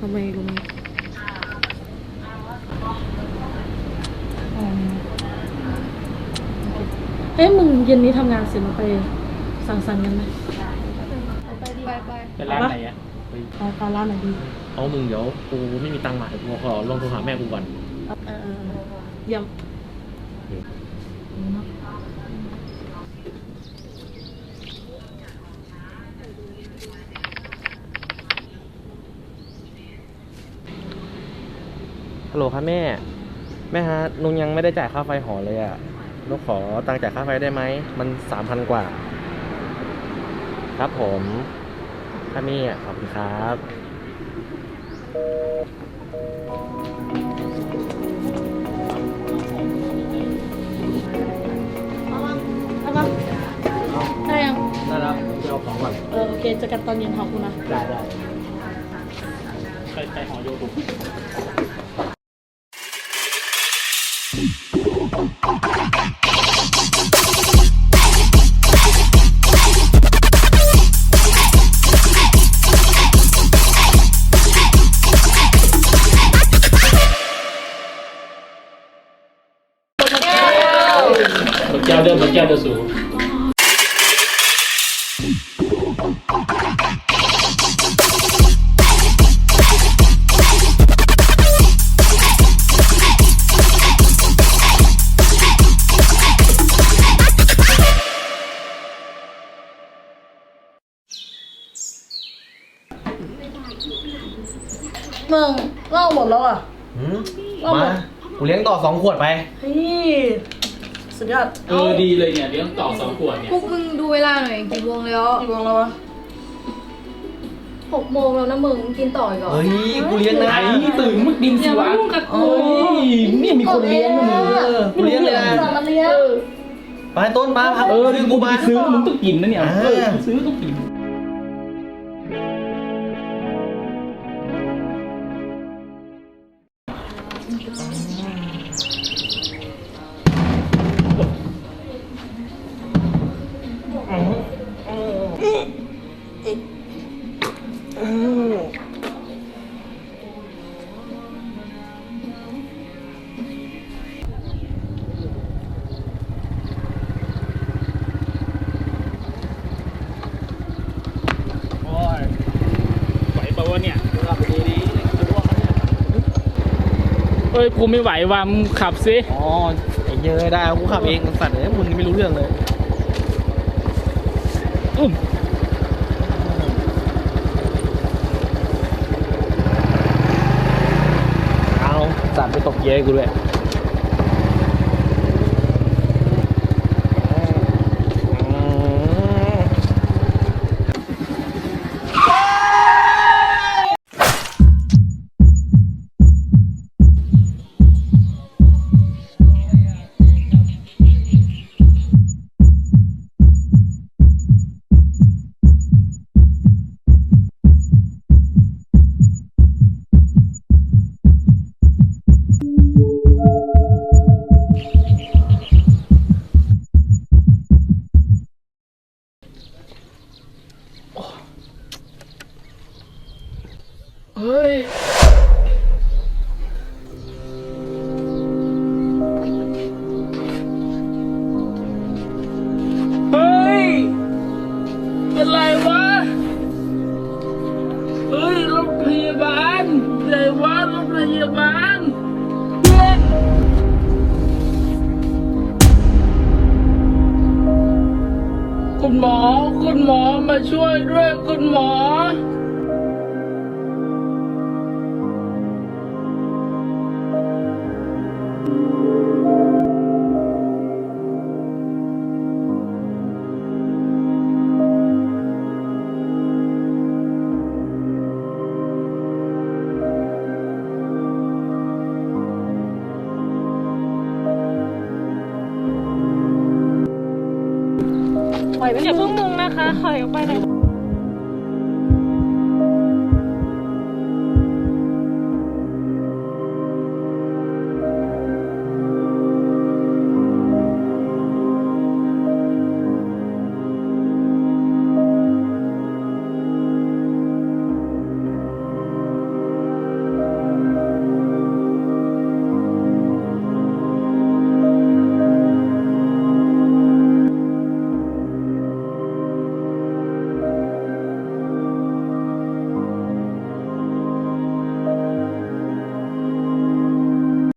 ทำไมรู้ไหมอ๋อเอ๊ะมึงเย็นนี้ทำงานเสร็จมาไปสั่งสรรค์กันไหมไปไปเป็นร้านไหนอะไปไปไปร้านไหนดีเอามึงเดี๋ยวกูไม่มีตังค์มาเดี๋ยวกูขอลองโทรหาแม่กูก่อนเออเออเออเยี่ยม ฮัลโหลครับแม่ แม่ฮะนุงยังไม่ได้จ่ายค่าไฟหอเลยอะนุกขอตังค์จ่ายค่าไฟได้ไหม มันสามพันกว่า ครับผมถ้ามีอะขอบคุณครับเอาปะได้ยังได้แล้วจะเอาของก่อนเออโอเคเจอกันตอนเย็นขอบคุณนะ ได้ได้ไปไปหอโยกุ บักแก้ว มบักแก้วเดิมสูงมึงเล่าหมดแล้วอะ หืมเอาหมมาด กูเลี้ยงต่อสองขวดไป เฮ้ยสุดยอดเออดีเลยเนี่ยเลี้ยงต่อสองขวดเนี่ยพวกมึงดูเวลาหน่อยกี่โมงแล้ว กี่โมงแล้ววะหกโมงแล้วนะมึงกินต่ออีกเหรอเฮ้ย กูเลี้ยงนะไอ้ตื่นมึงกินสิวะโอ้ยนี่มีคนเลี้ยงนะมึงเออกูเลี้ยงเลยนะมาเลี้ยง ไปต้นมาพาเออซื้อกูกูไปมา ซื้อมึงต้องกินนะเนี่ยอ่าเออกูซื้อต้องกิน เนี่ยขับดีดีเอ้ยกูไม่ไหวว่ะมึงขับสิอ๋อไอ้เยอะได้กูขับเองสัตว์เอ้ยมึงไม่รู้เรื่องเลยอุ้ม เอาสั ตกเย้กูด้วย เฮ้ย เฮ้ย เป็นไรวะ เฮ้ย รถพยาบาลไหนวะรถพยาบาลเพื่อนคุณหมอ คุณหมอมาช่วยด้วย คุณหมอ อยไปอย่าเพิ่งมุงนะคะถอยออกไปหน่อย